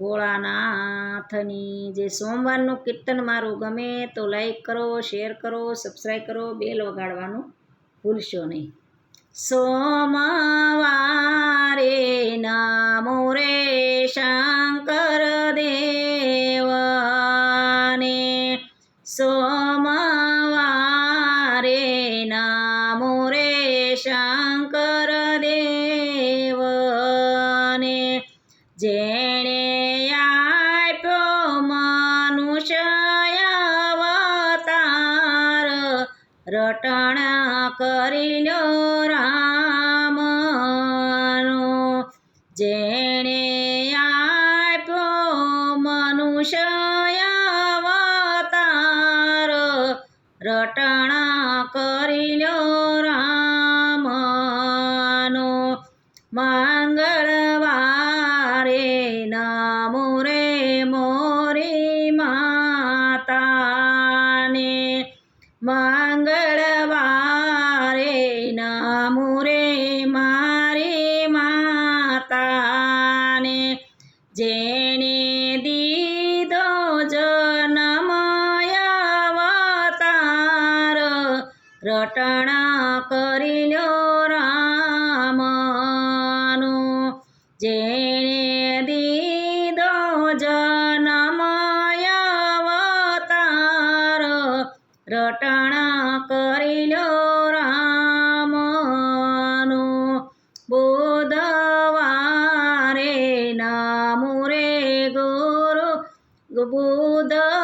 ભોળાનાથની જે સોમવારનું કીર્તન મારું ગમે તો લાઈક કરો શેર કરો સબસ્ક્રાઈબ કરો બેલ વગાડવાનું ભૂલશો નહીં. સોમવારે નામો રે શંકર દેવને. સોમવારે નામો રે શંકર રટણા કરી લો રામનો જેણે આપ્યો મનુષ્ય અવતાર. રટણા રટણા કરી લો રામનો. જેણે દીદો જન્મય અવતાર, રટણા કરી લો રામનો. બુધવારે નામુરે ગુરુ બુધવારે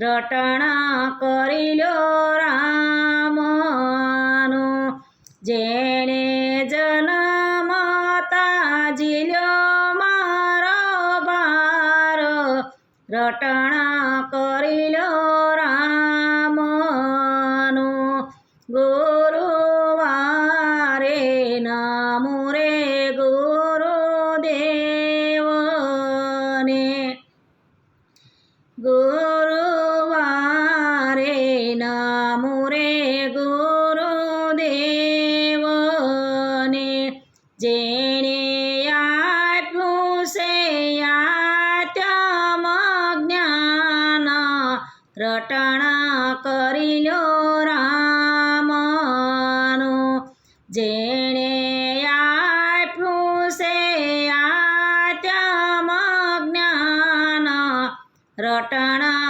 રટણા કરી લો રામનો જેણે જન્મતા જીલ્યો મારો બાર રટણા કરી લો નામો રે ગુરુદેવને જેણે આપ્યું છે આત્મ જ્ઞાન રટણા કરી લો રામનો જેણે આપ્યું છે આત્મ જ્ઞાન રટણા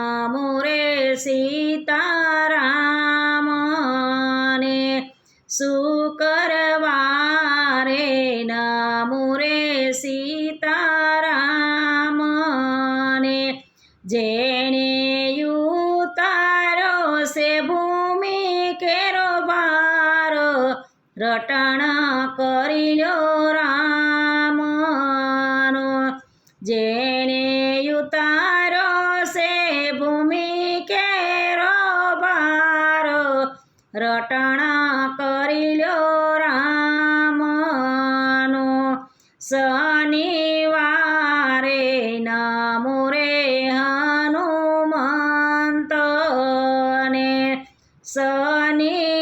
નમો રે સીતારામને શુક્રવારે નમો રે સીતારામને જેણે યુતારો સે ભૂમિ કેરો બાર રટણા રટણા કરી લો રામનો. શનિવારે નમો રે હનુમંતને. શનિવારે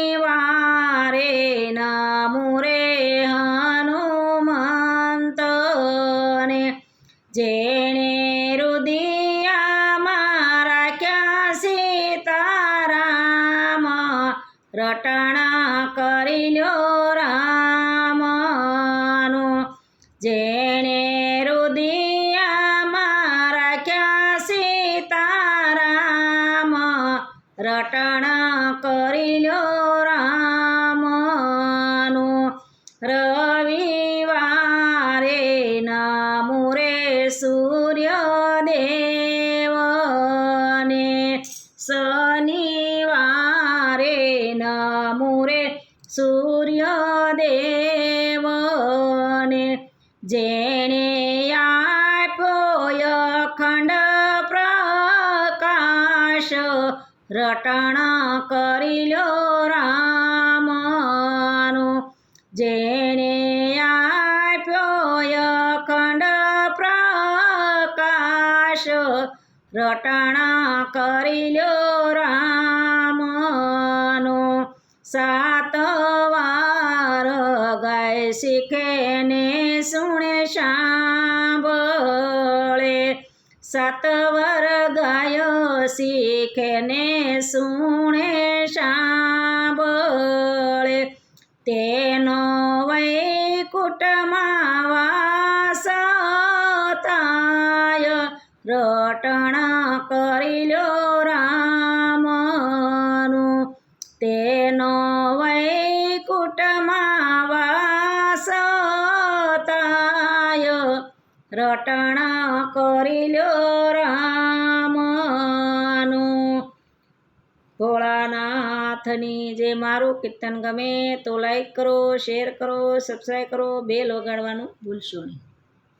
જેણે રુદિયામાં રાખ્યા સીતારામ રટણા કરી લો રામનો. રવિવારે નામો રે સૂર્યદેવને. શનિવારે નમો રે રટણ કરી લ્યો રામનો. જેણે આપ્યો અખંડ પ્રકાશ, રટણા કરી લ્યો રામનો. સાત વાર ગાય શીખે ને સુણે સાંભળે સાત વાર ગાય શીખે ને સુણે સાંભળે. તેનો વૈકુટમાં રટણા કરી લ્યો રામનું. ભોળાનાથની જે મારું કીર્તન ગમે તો લાઈક કરો શેર કરો સબસ્ક્રાઈબ કરો બેલ વગાડવાનું ભૂલશો નહીં.